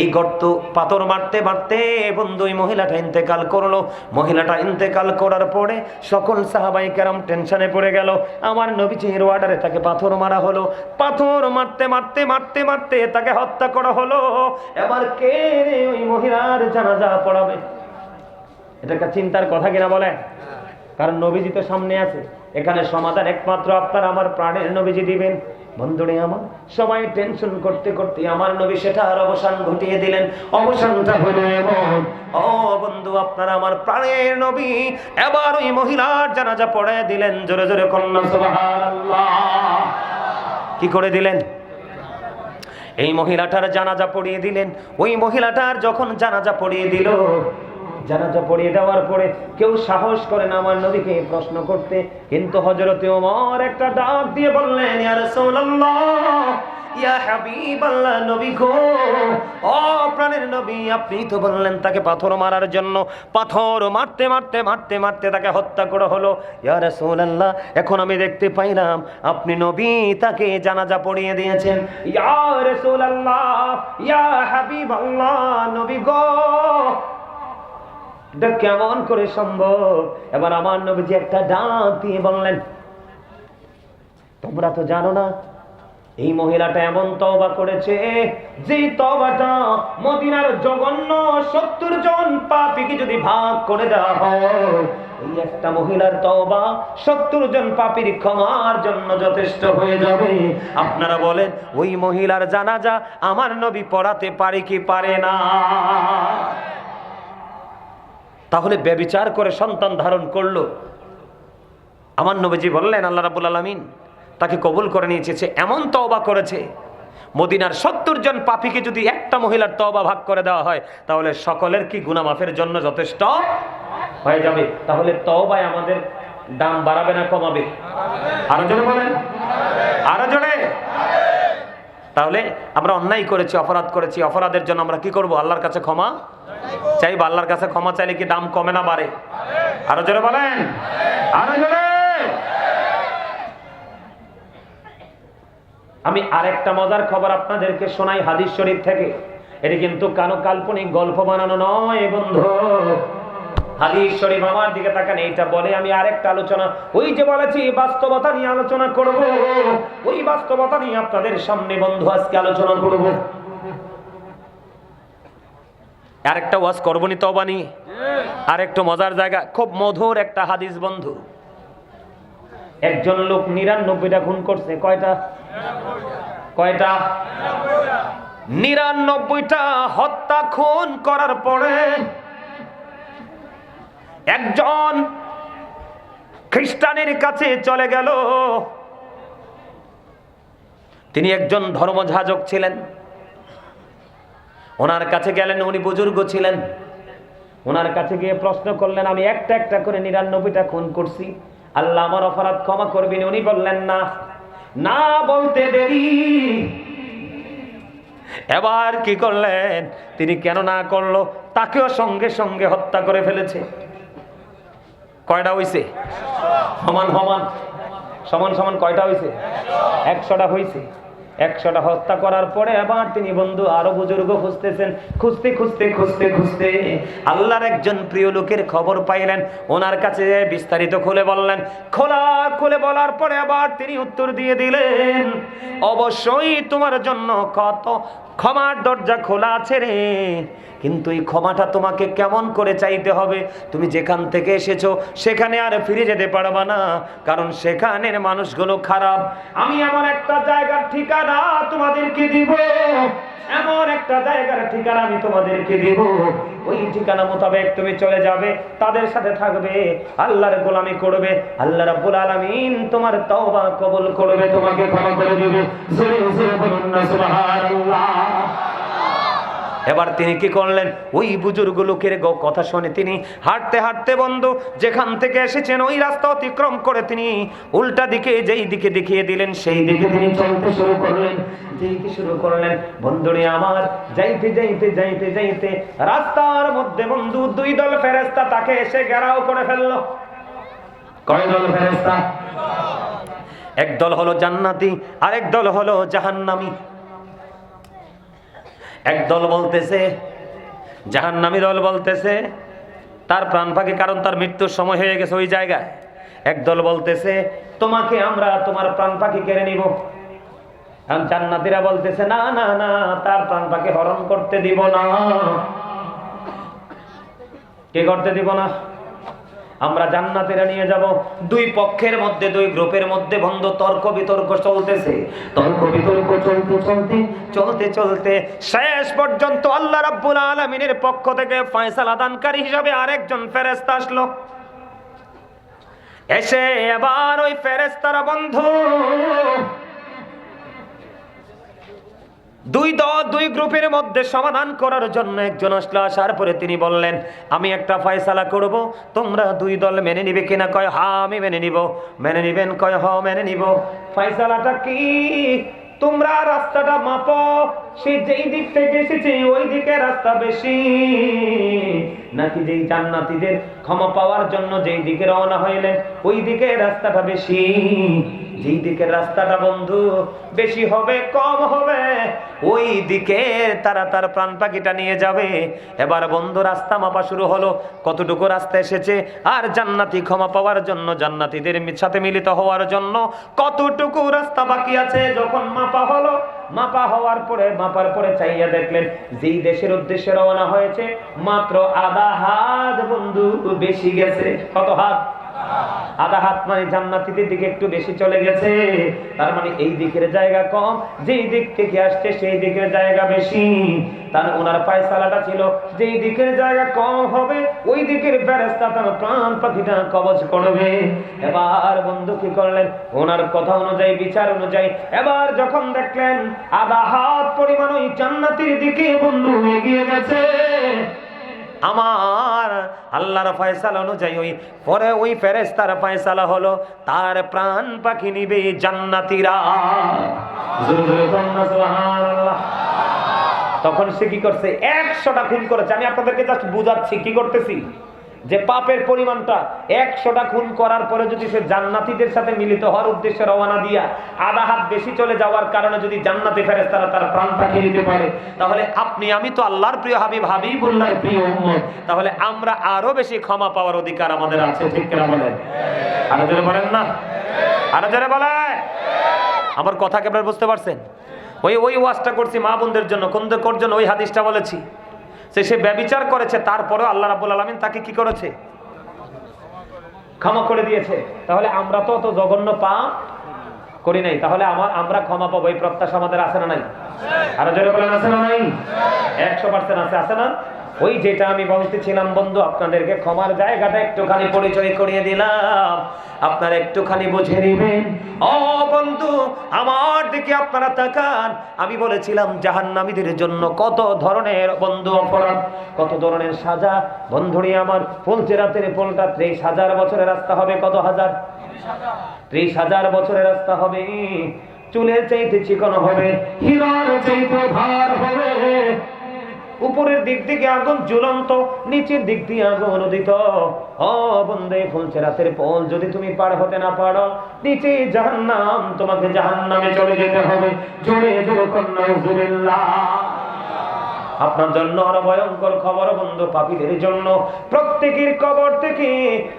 এই গর্ত পাথর মারতে মারতে বন্ধু ওই মহিলাটা ইন্তেকাল করল। মহিলাটা ইন্তেকাল করার পরে সকল সাহাবাই কেরাম টেনশনে পড়ে গেল। আমার নবীজির ওয়ার্ডারে তাকে পাথর মারা হলো। পাথর মারতে মারতে মারতে মারতে তাকে হত্যা করা হলো। এবার কে ওই মহিলার জানাজা পড়াবে? এটা একটা চিন্তার কথা কিনা বলে কারণ নবীজি তো সামনে আছে। এখানে সমাধান একমাত্র আপনার, আমার প্রাণের নবীজি দিবেন। বন্ধুরে আমার, সবাই টেনশন করতে করতে আমার নবী সেটা আর অবসান ঘটিয়ে দিলেন। অবসানটা হলো এমন, ও বন্ধু, আপনার আমার প্রাণের নবী, এবার ওই মহিলার জানাজা পড়ে দিলেন, জোরে জোরে কন্যা কি করে দিলেন? এই মহিলাটার জানাজা পড়িয়ে দিলেন। ওই মহিলাটার যখন জানাজা পড়িয়ে দিল জানাজা পড়িয়ে দেওয়ার পরে কেউ সাহস করে না আমার নবীকে প্রশ্ন করতে। কিন্তু হজরতে ওমর একটা ডাক দিয়ে বললেন, ইয়া রাসূলুল্লাহ, ইয়া হাবিবাল্লাহ, নবী গো ও প্রাণের নবী, আপনি তো বললেন তাকে পাথর মারার জন্য। পাথর মারতে মারতে মারতে মারতে তাকে হত্যা করা হলো। ইয়া রাসূলুল্লাহ, এখন আমি দেখতে পাইলাম আপনি নবী তাকে জানাজা পড়িয়ে দিয়েছেন। ইয়া রাসূলুল্লাহ, ইয়া হাবিবাল্লাহ, নবী গো কেমন করে সম্ভব? এবার আমার নবীজি একটা ডাক দিয়ে বললেন, তোমরা তো জানো না, এই মহিলাটা এমন তওবা করেছে যে তওবাটা মদিনার জঘন্য সত্তর জন পাপীকে যদি ভাগ করে দেওয়া হয়, এই একটা মহিলার তবা সত্তর জন পাপীর ক্ষমার জন্য যথেষ্ট হয়ে যাবে। আপনারা বলেন, ওই মহিলার জানাজা আমার নবী পড়াতে পারে কি পারে না? তাহলে ব্যবিচার করে সন্তান ধারণ করল। আমার নবীজি বললেন, আল্লাহ রাবুল আলমিন তাকে কবুল করে নিয়েছে এমন তওবা করেছে, মদিনার সত্তর জন পাপীকে যদি একটা মহিলার তওবা ভাগ করে দেওয়া হয়, তাহলে সকলের কি গুণামাফের জন্য যথেষ্ট হয়ে যাবে? তাহলে তওবায় আমাদের দাম বাড়াবে না কমাবে? আরও জোরে বলেন। আরও জোরে। তাহলে আমরা অন্যায় করেছি, অপরাধ করেছি, অপরাধের জন্য আমরা কি করব? আল্লাহর কাছে ক্ষমা চাইব? আল্লাহর কাছে ক্ষমা চাইলে কি দাম কমে না বাড়ে? আরও জোরে বলেন। আরও জোরে। আমি আরেকটা মজার খবর আপনাদেরকে শোনাই হাদিস শরীফ থেকে। এটি কিন্তু কানো কাল্পনিক গল্প বানানো নয়, বন্ধু। হাদিস শরীফ আমার দিকে তাকান, এইটা বলে আমি আরেকটা আলোচনা। ওই যে বলেছি, বাস্তবতা নিয়ে আলোচনা করব। ওই বাস্তবতা নিয়ে আপনাদের সামনে বন্ধু আজকে আলোচনা করব। আরেকটা ওয়াজ করবনি তবানি আর আরেকটা মজার জায়গা, খুব মধুর একটা হাদিস বন্ধু। একজন লোক নিরানব্বইটা খুন করছে, কয়টা? কয়টা? নিরানব্বইটা হত্যা খুন করার পরে একজন খ্রিস্টানের কাছে চলে গেল। তিনি একজন ধর্মযাজক ছিলেন। ওনার কাছে গেলেন, উনি বুজুর্গ ছিলেন। ওনার কাছে গিয়ে প্রশ্ন করলেন, আমি একটা একটা করে নিরানব্বইটা খুন করছি। আল্লাহ আমার অপরাধ ক্ষমা করবেন। উনি বললেন, না না বলতে দেরি। এবার কি করলেন? তিনি কেন না করল? তাকেও সঙ্গে সঙ্গে হত্যা করে ফেলেছে। কয়টা হইছে? সমান সমান। সমান সমান কয়টা হইছে? একশোটা হইছে। একশোটা হত্যা করার পরে আবার তিনি বন্ধু আরও বুজুর্গ খুঁজতেছেন। খুঁজতে খুঁজতে খুঁজতে খুঁজতে আল্লাহর একজন প্রিয় লোকের খবর পাইলেন। ওনার কাছে বিস্তারিত খুলে বললেন। খোলা খুলে বলার পরে আবার তিনি উত্তর দিয়ে দিলেন, অবশ্যই তোমার জন্য কত ক্ষমার দরজা খোলা আছে রে। কিন্তু এই ক্ষমাটা তোমাকে কেমন করে চাইতে হবে? তুমি যেখান থেকে এসেছ, সেখানে আর ফিরে যেতে পারবে না। কারণ সেখানের মানুষগুলো খারাপ। আমি আমার একটা জায়গার ঠিকানা তোমাদেরকে দিব। এমন একটা জায়গার ঠিকানা আমি তোমাদেরকে দিব। ওই ঠিকানা মোতাবেক তুমি চলে যাবে, তাদের সাথে থাকবে, আল্লাহর গোলামি করবে, আল্লাহ রাব্বুল আলামিন তোমার তওবা কবুল করবে, তোমাকে ক্ষমা করে দিবে। সুবহানাল্লাহ। এবার তিনি কি করলেন? ওই বুজুর্গ লোকের কথা শুনে তিনি হাঁটতে হাঁটতে বন্ধু, যেখান থেকে এসেছেন ওই রাস্তা অতিক্রম করে তিনি উল্টা দিকে, যেই দিকে দেখিয়ে দিলেন, সেই দিকে তিনি চলতে শুরু করলেন। যেতে শুরু করলেন। বন্ধুরে আমার, যাইতে যাইতে যাইতে যাইতে রাস্তার মধ্যে বন্ধু দুই দল ফেরেস্তা তাকে এসে ঘেরাও করে ফেলল। কয় দল ফেরেস্তা এক দল হলো জান্নাতি, আরেক দল হলো জাহান্নামী। এক দল বলতেছে, জাহান্নামী দল বলতেছে, তার প্রাণ পাখি কারণ তার মৃত্যুর সময় হয়ে গেছে ওই জায়গায়। একদল বলতেছে, তোমাকে আমরা তোমার প্রাণ পাখি কেড়ে নিব। জান্নাতিরা বলতেছে, না না না, তার প্রাণ পাখি হরণ করতে দিব না। কে করতে দিব না? আমরা জান্নাতেরা নিয়ে যাব। দুই পক্ষের মধ্যে, দুই গ্রুপের মধ্যে বন্ধ, তর্ক বিতর্ক চলতেছে। তর্ক বিতর্ক চলতে চলতে চলতে চলতে শেষ পর্যন্ত আল্লাহ রাব্বুল আলামিনের পক্ষ থেকে ফয়সালা দানকারী হিসাবে আরেকজন ফেরেশতা আসলো। এসে এবার ওই ফেরেশতারা বন্ধু দুই দল, দুই গ্রুপের মধ্যে সমাধান করার জন্য একজন আসলো। আসার পরে তিনি বললেন, আমি একটা ফয়সালা করব। তোমরা দুই দল মেনে নিবে কিনা? কয়, হা, আমি মেনে নিব। মেনে নিবেন? কয়, হ, মেনে নিব। ফয়সালাটা কি? তোমরা রাস্তাটা মাপো। সে যেই দিক থেকে এসেছে, ওই দিকে রাস্তা বেশি। নাকি যেই জান্নাতীদের ক্ষমা পাওয়ার জন্য যেই দিকে রওনা হইলেন, ওই দিকে রাস্তাটা বেশি? যেই দিকের রাস্তাটা বন্ধু, বেশি হবে, কম হবে। ওই দিকে তারা তার প্রাণ পাখিটা নিয়ে যাবে। এবার বন্ধু রাস্তা মাপা শুরু হলো। কতটুকু রাস্তা এসেছে? আর জান্নাতি ক্ষমা পাওয়ার জন্য, জান্নাতিদের সাথে মিলিত হওয়ার জন্য কতটুকু রাস্তা বাকি আছে? যখন মাপা হলো, মাপা হওয়ার পরে, মাপার পরে চাইয়া দেখলেন, যেই দেশের উদ্দেশ্যে রওনা হয়েছে, মাত্র আধা হাত বন্ধু বেশি গেছে। কত হাত? আধা হাত মানে জান্নাতীদের দিকে একটু বেশি চলে গেছে। তার মানে এই দিকের জায়গা কম, যেই দিক থেকে আসছে সেই দিকের জায়গা বেশি। তার ওনার পায়সালাটা ছিল, যেই দিকের জায়গা কম হবে, ওই দিকের ফেরেস্তা তার প্রাণ পাখিটা কবজ করবে। এবার বন্ধু কি করলেন? ওনার কথা অনুযায়ী, বিচার অনুযায়ী এবার যখন দেখলেন, আধা হাত পরিমাণ ওই জান্নাতির দিকে বন্ধু এগিয়ে গেছে। আমার আল্লাহর ফয়সালা অনুযায়ী ওই পরে ওই ফেরেস্তার ফয়সালা হলো, তার প্রাণ পাখি নিবে জান্নাতীরা। তখন সে কি করছে? একশোটা খুন করেছে। আমি আপনাদেরকে জাস্ট বুঝাচ্ছি, কি করতেছি? যে পাপের পরিমাণটা একশোটা খুন করার পরে যদি সে জান্নাতীদের সাথে মিলিত হওয়ার উদ্দেশ্যে রওনা দিয়া আধা হাত বেশি চলে যাওয়ার কারণে যদি জান্নাতি ফেরেস তারা তার প্রাণ পাঠিয়ে দিতে পারে, তাহলে আপনি, আমি তো আল্লাহর প্রিয় হাবিব, হাবিবুল্লাহর প্রিয় তাহলে আমরা আরও বেশি ক্ষমা পাওয়ার অধিকার আমাদের আছে, ঠিক কিনা বলেন? আরও জোরে বলেন না? আরও জোরে বলে আমার কথা কি বুঝতে পারছেন? ওই ওই ওয়াজটা করছি মা বোনদের জন্য কোন জন্য ওই হাদিসটা বলেছি? সে সে ব্যবিচার করেছে, তারপরেও আল্লাহ রাবুল আলমিন তাকে কি করেছে? ক্ষমা করে দিয়েছে। তাহলে আমরা তো অত জঘন্য পা করি নাই। তাহলে আমার, আমরা ক্ষমা পাবো, এই প্রত্যাশা আমাদের আছে না নাই? আরও জোরে বলেন, আছে না নাই? একশো পার্সেন্ট আছে আছে না? ওই যেটা আমি বলতেছিলাম, বন্ধু, আপনাদেরকে ক্ষমার জায়গাটা একটুখানি পরিচয় করিয়ে দিলাম। আপনারা একটুখানি বুঝে নেবেন। ও, বন্ধু, আমার দিকে আপনারা তাকান। আমি বলেছিলাম, জাহান্নামীদের জন্য কত ধরনের বন্ধু অপরাধ, কত ধরনের সাজা। বন্ধুরি, আমার ফুলছে রাতের পোলটা ত্রিশ হাজার বছরের রাস্তা হবে কত হাজার? ত্রিশ হাজার বছরের রাস্তা হবে। চুলের চাইতে চিকন হবে, হিরার চাইতে ভার হবে। উপরের দিক থেকে আগুন জ্বলন্ত, নিচের দিক দিয়ে আগুন উদিত। ও বন্দে ফুলছে রাতের পল। যদি তুমি পার হতে না পারো, নিচে জাহান্নাম, তোমাকে জাহান্নামে চলে যেতে হবে। জোরে জোরে কন্যা আপনার জন্য আরও ভয়ঙ্কর খবর বন্ধু পাপীদের জন্য। প্রত্যেকের কবর থেকে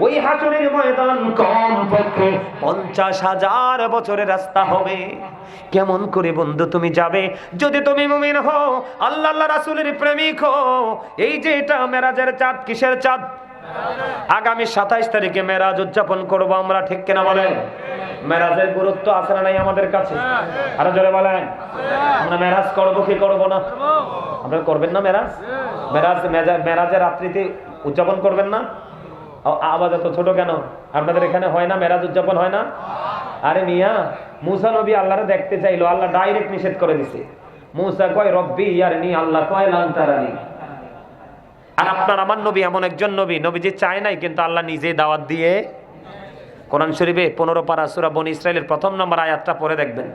ওই হাসুরের ময়দান কম পক্ষে পঞ্চাশ হাজার বছরের রাস্তা হবে। কেমন করে বন্ধু তুমি যাবে? যদি তুমি মুমিন হও আল্লাহ রাসুলের প্রেমিক হও, এই যে এটা মেরাজের চাঁদ, কিসের চাঁদ? আগামী সাতাইশ তারিখে মেরাজ উদযাপন করব, আমরা ঠিক কিনা বলেন? মেরাজের গুরুত্ব আছে না নাই আমাদের কাছে? আরও জোরে বলেন। আমরা মেরাজ করব কি করব না? আপনারা করবেন না মেরাজ? মেরাজ মেরাজের রাত্রিতে উদযাপন করবেন না? আওয়াজ এত ছোট কেন? আপনাদের এখানে হয় না মেরাজ উদযাপন হয় না? আরে মিয়া, মুসা নবী আল্লাহরে দেখতে চাইলো, আল্লাহ ডাইরেক্ট নিষেধ করে দিছে। মুসা কয়, রব্বি আর নি আল্লাহ কয় লাল লান্তারানি আর আপনার আমার নবী, এমন একজন নবী নবী যে চায় নাই, কিন্তু আল্লাহ নিজে দাওয়াত দিয়ে কোরআন শরীফে পনেরো পারা সুরা বন ইসরায়েলের প্রথম নম্বর আয়াতটা পরে দেখবেন।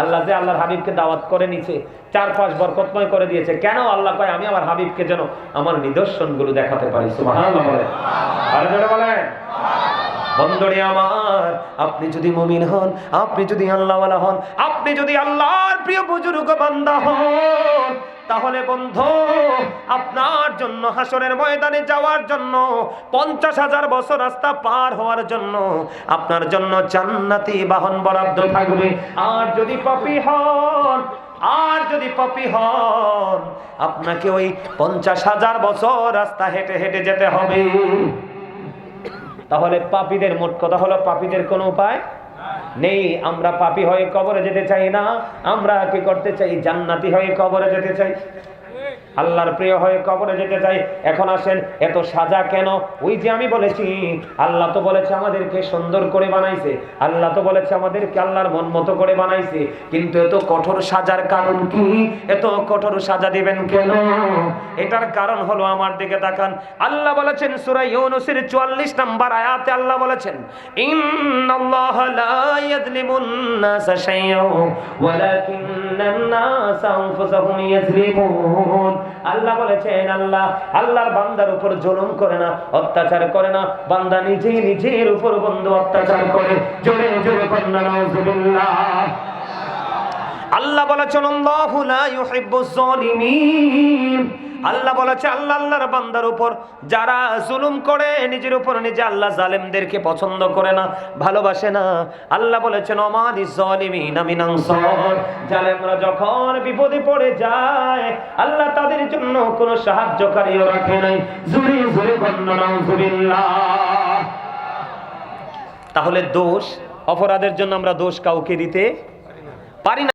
আল্লাহ যে আল্লাহর হাবিবকে দাওয়াত করে নিছে চার পাঁচ বরকতময় করে দিয়েছে। কেন আল্লাহ কয়, আমি আমার হাবিবকে যেন আমার নিদর্শনগুলো দেখাতে পারি? বলেন। আমার, আপনি যদি মুমিন হন, আপনি যদি আল্লাহওয়ালা হন, আপনি যদি আল্লাহর প্রিয় বুজুর্গ বান্দা হন তাহলে বন্ধু, আপনার জন্য হাসরের ময়দানে যাওয়ার জন্য পঞ্চাশ হাজার বছর রাস্তা পার হওয়ার জন্য আপনার জন্য জান্নাতি বাহন বরাদ্দ থাকবে। আর যদি পাপি হন, আর যদি পাপি হন, আপনাকে ওই পঞ্চাশ হাজার বছর রাস্তা হেঁটে হেঁটে যেতে হবে। তাহলে পাপীদের মোট কথা হলো, পাপীদের কোনো উপায় নেই, আমরা পাপি হয়ে কবরে যেতে চাই না, আমরা কি করতে চাই? জান্নাতি হয়ে কবরে যেতে চাই। আল্লাহর প্রিয় হয়ে কবরে যেতে চাই। এখন আসেন, এত সাজা কেন? ওই যে আমি বলেছি, আল্লাহ তো বলেছে আমাদেরকে সুন্দর করে বানাইছে। আল্লাহ তো বলেছে আমাদেরকে আল্লাহর মন মতো করে বানাইছে। কিন্তু এত কঠোর সাজার কারণ কি? এত কঠোর সাজা দিবেন কেন? এটার কারণ হলো আমার দিকে তাকান। আল্লাহ বলেছেন, সূরা ইউনূসের 44 নম্বর আয়াতে আল্লাহ বলেছেন, ইন্নাল্লাহ লা ইয়াযলিমুন নাসা শাইয়্যান ওয়ালাকিন্নান নাসা আনফুসাহুম ইয়াযলিমুন। আল্লাহ বলেছেন, আল্লাহ, আল্লাহর বান্দার উপর জুলুম করে না, অত্যাচার করে না। বান্দা নিজে নিজের উপর বন্ধু অত্যাচার করে। জোরে জোরে আল্লাহ বলেছেন, আল্লাহু বলেছে, আল্লাহ আল্লাহর বান্দার উপর যারা জুলুম করে, নিজের উপর নিজে আল্লাহ জালেমদেরকে পছন্দ করে না, ভালোবাসে না। আল্লাহ বলেছেন জালেমরা যখন বিপদে পড়ে যায়, আল্লাহ তাদের জন্য কোনো রাখে নাই। জুরি জুরি তাহলে দোষ, অপরাধের জন্য আমরা দোষ কাউকে দিতে পারি না।